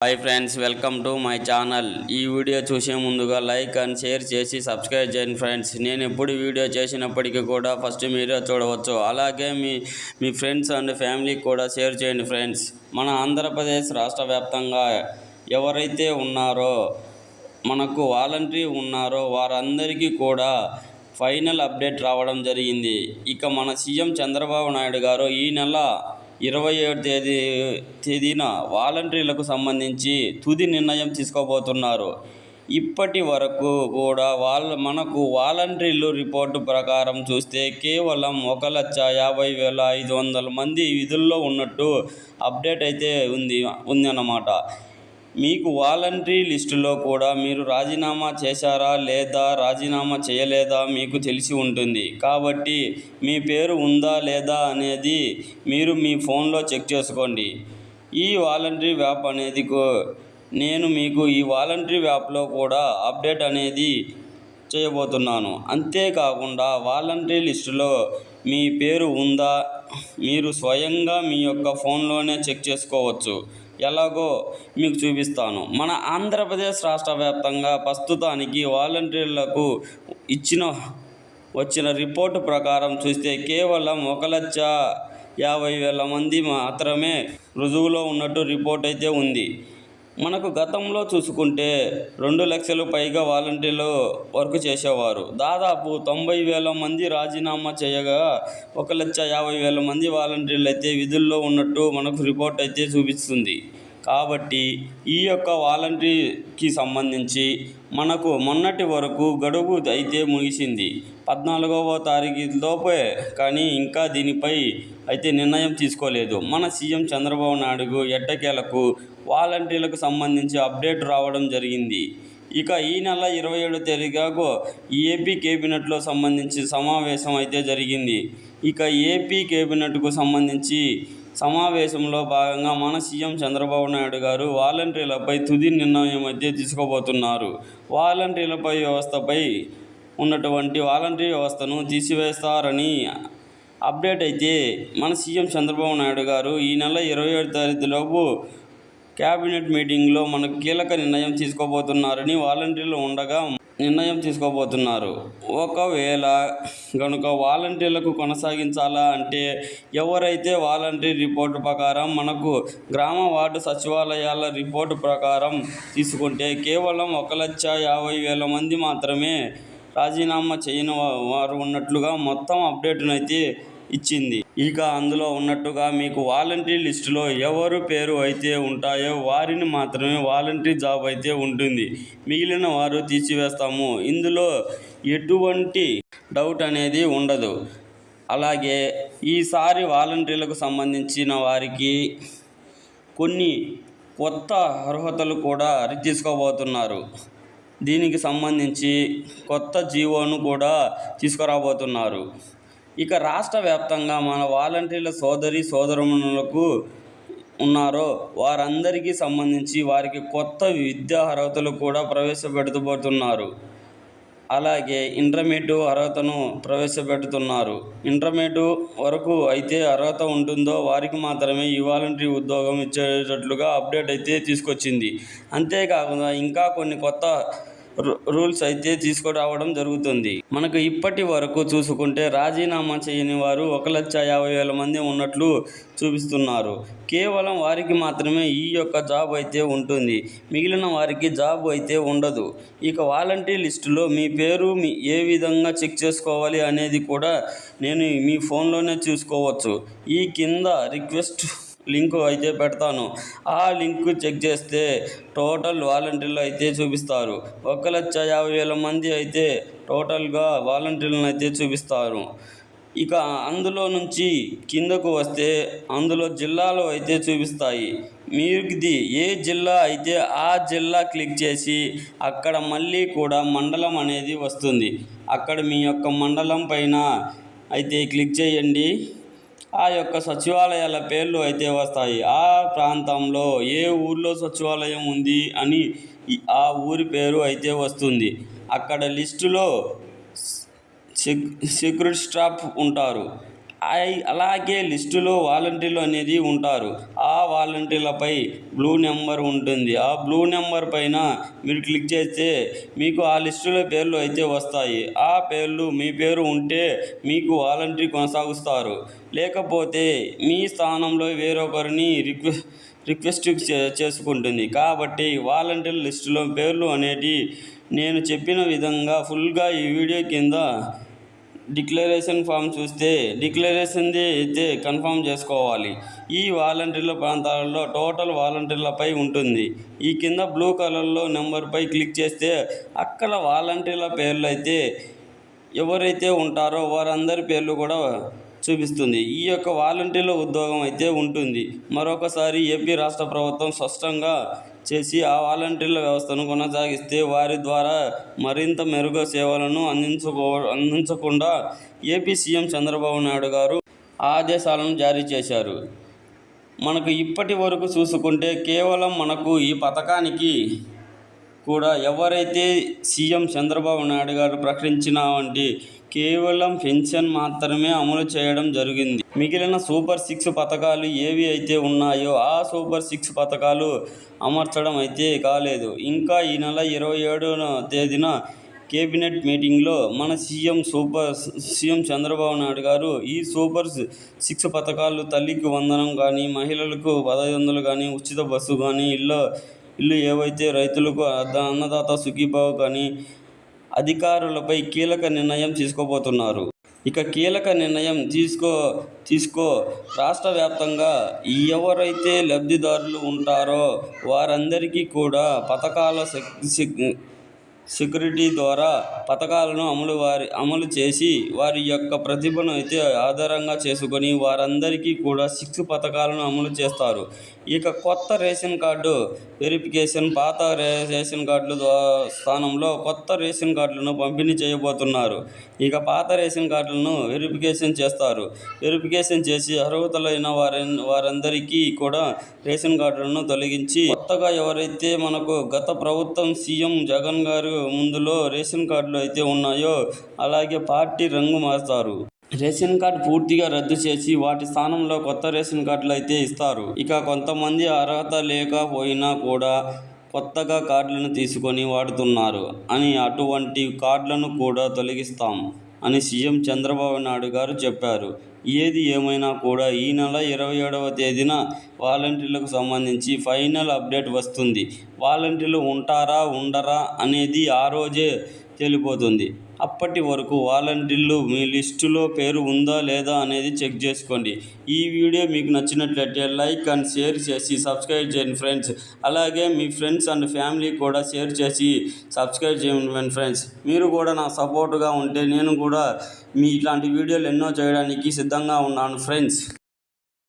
Hi friends welcome to my channel ఈ video చూసే ముందుగా లైక్ అండ్ షేర్ చేసి సబ్స్క్రైబ్ చేయండి ఫ్రెండ్స్ నేను ఎప్పుడు వీడియో చేసినప్పటికీ కూడా ఫస్ట్ మీరే చూడవచ్చు. అలాగే మీ మీ ఫ్రెండ్స్ అండ్ ఫ్యామిలీకి కూడా షేర్ చేయండి ఫ్రెండ్స్ మన ఆంధ్రప్రదేశ్ రాష్ట్ర వ్యాప్తంగా ఎవరైతే ఉన్నారో మనకు వాలంటరీ ఉన్నారో వారందరికీ కూడా ఫైనల్ అప్డేట్ రావడం జరిగింది. ఇక మన సీఎం చంద్రబాబు నాయుడు గారు ఈ నెల ఇరవై ఏడు తేదీ తేదీన వాలంటీర్లకు సంబంధించి తుది నిర్ణయం తీసుకోబోతున్నారు. ఇప్పటి వరకు కూడా వాళ్ళ మనకు వాలంటీర్లు రిపోర్టు ప్రకారం చూస్తే కేవలం ఒక లక్ష యాభై వేల ఐదు వందల మంది విధుల్లో ఉన్నట్టు అప్డేట్ అయితే ఉంది ఉంది అన్నమాట మీకు వాలంటరీ లిస్టులో కూడా మీరు రాజీనామా చేశారా లేదా రాజీనామా చేయలేదా మీకు తెలిసి ఉంటుంది. కాబట్టి మీ పేరు ఉందా లేదా అనేది మీరు మీ ఫోన్లో చెక్ చేసుకోండి. ఈ వాలంటరీ యాప్ అనేది నేను మీకు ఈ వాలంటరీ వ్యాప్లో కూడా అప్డేట్ అనేది చేయబోతున్నాను. అంతేకాకుండా వాలంటరీ లిస్టులో మీ పేరు ఉందా మీరు స్వయంగా మీ యొక్క ఫోన్లోనే చెక్ చేసుకోవచ్చు. ఎలాగో మీకు చూపిస్తాను. మన ఆంధ్రప్రదేశ్ రాష్ట్ర వ్యాప్తంగా ప్రస్తుతానికి వాలంటీర్లకు ఇచ్చిన వచ్చిన రిపోర్టు ప్రకారం చూస్తే కేవలం ఒక లక్ష యాభై వేల మంది మాత్రమే రుజువులో ఉన్నట్టు రిపోర్ట్ అయితే ఉంది. మనకు గతంలో చూసుకుంటే రెండు లక్షలు పైగా వాలంటీర్లు వర్క్ చేసేవారు. దాదాపు తొంభై వేల మంది రాజీనామా చేయగా ఒక లక్ష యాభై వేల మంది వాలంటీర్లు అయితే విధుల్లో ఉన్నట్టు మనకు రిపోర్ట్ అయితే చూపిస్తుంది. కాబట్టి ఈ యొక్క వాలంటీర్కి సంబంధించి మనకు మొన్నటి వరకు గడువు అయితే ముగిసింది. పద్నాలుగవ తారీఖు లోపే కానీ ఇంకా దీనిపై అయితే నిర్ణయం తీసుకోలేదు. మన సీఎం చంద్రబాబు నాయుడు ఎట్టకేలకు వాలంటీర్లకు సంబంధించి అప్డేట్ రావడం జరిగింది. ఇక ఈ నెల ఇరవై ఏడో తేదీకు ఏపీ కేబినెట్లో సంబంధించి సమావేశం అయితే జరిగింది. ఇక ఏపీ కేబినెట్కు సంబంధించి సమావేశంలో భాగంగా మన సీఎం చంద్రబాబు నాయుడు గారు వాలంటీర్లపై తుది నిర్ణయం అయితే తీసుకోబోతున్నారు. వాలంటీర్లపై వ్యవస్థపై ఉన్నటువంటి వాలంటీర్ వ్యవస్థను తీసివేస్తారని అప్డేట్ అయితే మన సీఎం చంద్రబాబు నాయుడు గారు ఈ నెల ఇరవై ఏడు తారీఖులోపు క్యాబినెట్ మీటింగ్లో మనకు కీలక నిర్ణయం తీసుకోబోతున్నారని వాలంటీర్లు ఉండగా నిర్ణయం తీసుకోబోతున్నారు. ఒకవేళ కనుక వాలంటీర్లకు కొనసాగించాలా అంటే ఎవరైతే వాలంటీర్ రిపోర్టు ప్రకారం మనకు గ్రామ వార్డు సచివాలయాల రిపోర్టు ప్రకారం తీసుకుంటే కేవలం ఒక లక్ష యాభై వేల మంది మాత్రమే రాజీనామా చేయని వారు ఉన్నట్లుగా మొత్తం అప్డేట్నైతే ఇచ్చింది. ఇక అందులో ఉన్నట్టుగా మీకు వాలంటీర్ లిస్టులో ఎవరు పేరు అయితే ఉంటాయో వారిని మాత్రమే వాలంటీర్ జాబ్ అయితే ఉంటుంది. మిగిలిన వారు తీసివేస్తాము. ఇందులో ఎటువంటి డౌట్ అనేది ఉండదు. అలాగే ఈసారి వాలంటీర్లకు సంబంధించిన వారికి కొన్ని కొత్త అర్హతలు కూడా తీసుకోబోతున్నారు దీనికి సంబంధించి కొత్త జీవోను కూడా తీసుకురాబోతున్నారు. ఇక రాష్ట్ర వ్యాప్తంగా మన వాలంటీర్ల సోదరి సోదరులకు ఉన్నారో వారందరికీ సంబంధించి వారికి కొత్త విద్యా అర్హతలు కూడా ప్రవేశపెడుతుబోతున్నారు అలాగే ఇంటర్మీడియట్ అర్హతను ప్రవేశపెడుతున్నారు. ఇంటర్మీడియట్ వరకు అయితే అర్హత ఉంటుందో వారికి మాత్రమే ఈ వాలంటరీ ఉద్యోగం ఇచ్చేటట్లుగా అప్డేట్ అయితే తీసుకొచ్చింది. అంతేకాకుండా ఇంకా కొన్ని కొత్త రూల్స్ అయితే తీసుకురావడం జరుగుతుంది. మనకు ఇప్పటి వరకు చూసుకుంటే రాజీనామా చేయని వారు ఒక లక్ష యాభై వేల మంది ఉన్నట్లు చూపిస్తున్నారు. కేవలం వారికి మాత్రమే ఈ యొక్క జాబ్ అయితే ఉంటుంది. మిగిలిన వారికి జాబ్ అయితే ఉండదు. ఇక వాలంటీర్ లిస్టులో మీ పేరు మీ ఏ విధంగా చెక్ చేసుకోవాలి అనేది కూడా నేను మీ ఫోన్లోనే చూసుకోవచ్చు. ఈ కింద రిక్వెస్ట్ లింక్ అయితే పెడతాను. ఆ లింక్ చెక్ చేస్తే టోటల్ వాలంటీర్లు అయితే చూపిస్తారు. ఒక లక్ష యాభై వేల మంది అయితే టోటల్గా వాలంటీర్లను అయితే చూపిస్తారు. ఇక అందులో నుంచి కిందకు వస్తే అందులో జిల్లాలు అయితే చూపిస్తాయి. మీరుది ఏ జిల్లా అయితే ఆ జిల్లా క్లిక్ చేసి అక్కడ మళ్ళీ కూడా మండలం అనేది వస్తుంది. అక్కడ మీ యొక్క మండలం పైన అయితే క్లిక్ చేయండి. ఆ యొక్క సచివాలయాల పేర్లు అయితే వస్తాయి. ఆ ప్రాంతంలో ఏ ఊర్లో సచివాలయం ఉంది అని ఆ ఊరి పేరు అయితే వస్తుంది. అక్కడ లిస్టులో సెక్ సెక్యూరిటీ స్టాఫ్ ఉంటారు. అలాగే లిస్టులో వాలంటీర్లు అనేది ఉంటారు. ఆ వాలంటీర్లపై బ్లూ నెంబర్ ఉంటుంది. ఆ బ్లూ నెంబర్ పైన మీరు క్లిక్ చేస్తే మీకు ఆ లిస్టులో పేర్లు అయితే వస్తాయి. ఆ పేర్లు మీ పేరు ఉంటే మీకు వాలంటీర్ కొనసాగుస్తారు. లేకపోతే మీ స్థానంలో వేరొకరిని రిక్వెస్ట్ రిక్వెస్ట్ చే- చేసుకుంటుంది. కాబట్టి వాలంటీర్ లిస్టులో పేర్లు అనేటి నేను చెప్పిన విధంగా ఫుల్గా ఈ వీడియో కింద డిక్లరేషన్ ఫామ్ చూస్తే డిక్లరేషన్ది అయితే కన్ఫామ్ చేసుకోవాలి. ఈ వాలంటీర్ల ప్రాంతాలలో టోటల్ వాలంటీర్లపై ఉంటుంది. ఈ కింద బ్లూ కలర్లో నెంబర్పై క్లిక్ చేస్తే అక్కడ వాలంటీర్ల పేర్లు అయితే ఎవరైతే ఉంటారో వారందరి పేర్లు కూడా చూపిస్తుంది. ఈ యొక్క వాలంటీర్ల ఉద్యోగం అయితే ఉంటుంది. మరొకసారి ఏపీ రాష్ట్ర ప్రభుత్వం స్పష్టంగా చేసి ఆ వాలంటీర్ల వ్యవస్థను కొనసాగిస్తే వారి ద్వారా మరింత మెరుగు సేవలను అందించుకో అందించకుండా ఏపీ సీఎం చంద్రబాబు నాయుడు గారు ఆదేశాలను జారీ చేశారు. మనకు ఇప్పటి వరకు చూసుకుంటే కేవలం మనకు ఈ పథకానికి కూడా ఎవరైతే సీఎం చంద్రబాబు నాయుడు గారు ప్రకటించిన వంటి కేవలం పెన్షన్ మాత్రమే అమలు చేయడం జరిగింది. మిగిలిన సూపర్ సిక్స్ పథకాలు ఏవి అయితే ఉన్నాయో ఆ సూపర్ సిక్స్ పథకాలు అమర్చడం అయితే కాలేదు. ఇంకా ఈ నెల ఇరవై ఏడవ తేదీన కేబినెట్ మీటింగ్లో మన CM super CM Chandrababu Naidu garu ఈ సూపర్ సిక్స్ పథకాలు తల్లికి వందనం కానీ మహిళలకు పదహైదు వందలు కానీ ఉచిత బస్సు కానీ ఇల్లు ఇల్లు ఏవైతే రైతులకు అన్నదాత సుఖీభావ కానీ అధికారులపై కీలక నిర్ణయం తీసుకోబోతున్నారు. ఇక కీలక నిర్ణయం తీసుకో తీసుకో రాష్ట్ర వ్యాప్తంగా ఎవరైతే లబ్ధిదారులు ఉంటారో వారందరికీ కూడా పథకాల శక్తి సెక్యూరిటీ ద్వారా పథకాలను అమలు వారి అమలు చేసి వారి యొక్క ప్రతిభను అయితే ఆధారంగా చేసుకొని వారందరికీ కూడా సిక్స్ పథకాలను అమలు చేస్తారు. ఇక కొత్త రేషన్ కార్డు వెరిఫికేషన్ పాత రేషన్ కార్డుల స్థానంలో కొత్త రేషన్ కార్డులను పంపిణీ చేయబోతున్నారు. ఇక పాత రేషన్ కార్డులను వెరిఫికేషన్ చేస్తారు. వెరిఫికేషన్ చేసి అర్హతలైన వారి వారందరికీ కూడా రేషన్ కార్డులను తొలగించి కొత్తగా ఎవరైతే మనకు గత ప్రభుత్వం సీఎం జగన్ గారు ముందులో రేషన్ కార్డులు అయితే ఉన్నాయో అలాగే పార్టీ రంగు మారుతారు రేషన్ కార్డు పూర్తిగా రద్దు చేసి వాటి స్థానంలో కొత్త రేషన్ కార్డులు అయితే ఇస్తారు. ఇక కొంతమంది అర్హత లేకపోయినా కూడా కొత్తగా కార్డులను తీసుకొని వాడుతున్నారు అని అటువంటి కార్డులను కూడా తొలగిస్తాం. అని సీఎం చంద్రబాబు నాయుడు గారు చెప్పారు. ఏది ఏమైనా కూడా ఈ నెల ఇరవై ఏడవ తేదీన వాలంటీర్లకు సంబంధించి ఫైనల్ అప్డేట్ వస్తుంది. వాలంటీర్లు ఉంటారా ఉండరా అనేది ఆ రోజే తేలిపోతుంది. అప్పటి వరకు వాలంటీర్లు మీ లిస్టులో పేరు ఉందా లేదా అనేది చెక్ చేసుకోండి. ఈ వీడియో మీకు నచ్చినట్లయితే లైక్ అండ్ షేర్ చేసి సబ్స్క్రైబ్ చేయండి ఫ్రెండ్స్. అలాగే మీ ఫ్రెండ్స్ అండ్ ఫ్యామిలీ కూడా షేర్ చేసి సబ్స్క్రైబ్ చేయండి ఫ్రెండ్స్. మీరు కూడా నా సపోర్ట్గా ఉంటే నేను కూడా మీ ఇట్లాంటి వీడియోలు ఎన్నో చేయడానికి సిద్ధంగా ఉన్నాను ఫ్రెండ్స్.